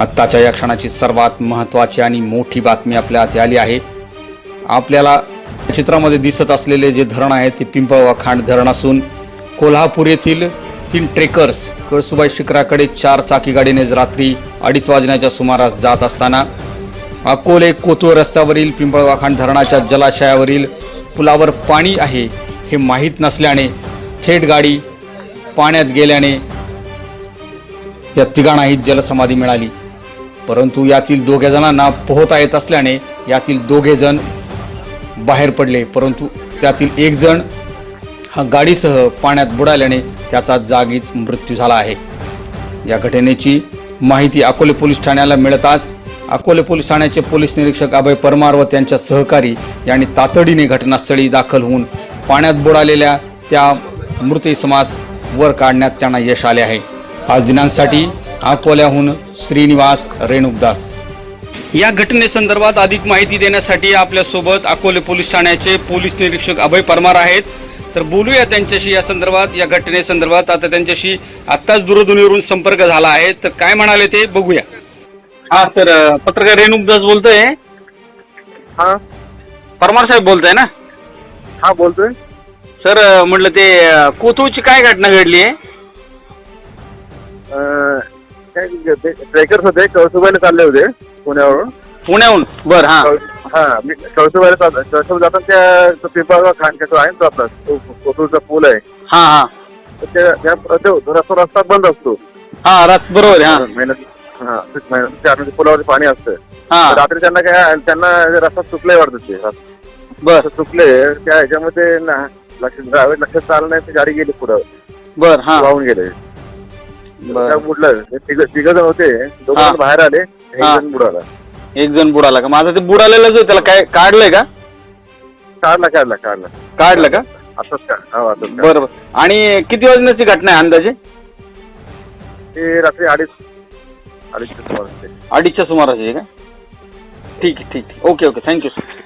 आत्ताच्या या क्षणाची सर्वात महत्त्वाची आणि मोठी बातमी आपल्या हाती आली आहे. आपल्याला चित्रामध्ये दिसत असलेले जे धरण आहे ते पिंपळवा खांड धरण असून कोल्हापूर येथील तीन ट्रेकर्स कळसुबाई शिखराकडे चार चाकी गाडीने रात्री अडीच वाजण्याच्या सुमारास जात असताना अकोले कोतुळ रस्त्यावरील पिंपळवाखांड धरणाच्या जलाशयावरील पुलावर पाणी आहे हे माहीत नसल्याने थेट गाडी पाण्यात गेल्याने या तिघांनाही जलसमाधी मिळाली. परंतु यातील दोघे जणांना पोहता येत असल्याने यातील दोघे जण बाहेर पडले. परंतु त्यातील एक जण हा गाडीसह पाण्यात बुडाल्याने त्याचा जागीच मृत्यू झाला आहे. या घटनेची माहिती अकोले पोलीस ठाण्याला मिळताच अकोले पोलीस ठाण्याचे पोलीस निरीक्षक अभय परमार व त्यांच्या सहकारी यांनी तातडीने घटनास्थळी दाखल होऊन पाण्यात बुडालेल्या त्या मृत इसमास वर काढण्यात त्यांना यश आले आहे. आज दिनांसाठी अकोल्याहून श्रीनिवास रेणुकदास. या घटनेसंदर्भात अधिक माहिती देण्यासाठी आपल्यासोबत अकोले पोलीस ठाण्याचे पोलीस निरीक्षक अभय परमार आहेत. तर बोलूया त्यांच्याशी या संदर्भात या घटनेसंदर्भात. आता त्यांच्याशी आत्ताच दूरध्वनीवरून संपर्क झाला आहे. तर काय म्हणाले ते बघूया. हा तर पत्रकार रेणुकदास बोलतोय. हा. परमार साहेब बोलताय ना? हा बोलतोय. सर म्हटलं ते कोथरूडची काय घटना घडली आहे? ट्रेकर्स होते कळसुबाईला चालले होते पुण्यावरून. पुण्याहून? बर हा. हा मी कळसुबाईला चाललो कळसुबाई जाताना त्या तो पिंपळगाव खान जो आहे ना तो आपला तो कोथरूडचा पूल आहे. हा हा. तर त्या त्या- तो रस्ता बंद असतो. हा रात बरोबर आहे, महिन्यात हा त्या म्हणजे पुलावरती पाणी असतं. तर हा रात्री त्यांना काय त्यांना रस्ता चुकलाय वाटतं ते रस्ता. बर. चुकले त्या ह्याच्यामध्ये ना लक्ष ड्रायव्हर लक्षात नाही ती गाडी गेली पुढं. बर हा. वाहून गेले. त्या बुडलं. तिघ तिघ जण होते. हा. जण बाहेर आले. एक हा. जण बुडाला. एक जण बुडाला का? माझा ते बुडालेलं जो त्याला काय काढलंय का? काढला काढला काढला. काढलं का? असंच का हो असंच का बरं बरं. आणि किती वाजण्याची घटना आहे अंदाजे? ते रात्री अडीच अडीच सुमारास ते. अडीचच्या सुमाराची आहे का? ठीक आहे ठीक आहे. Okay okay. Thank you sir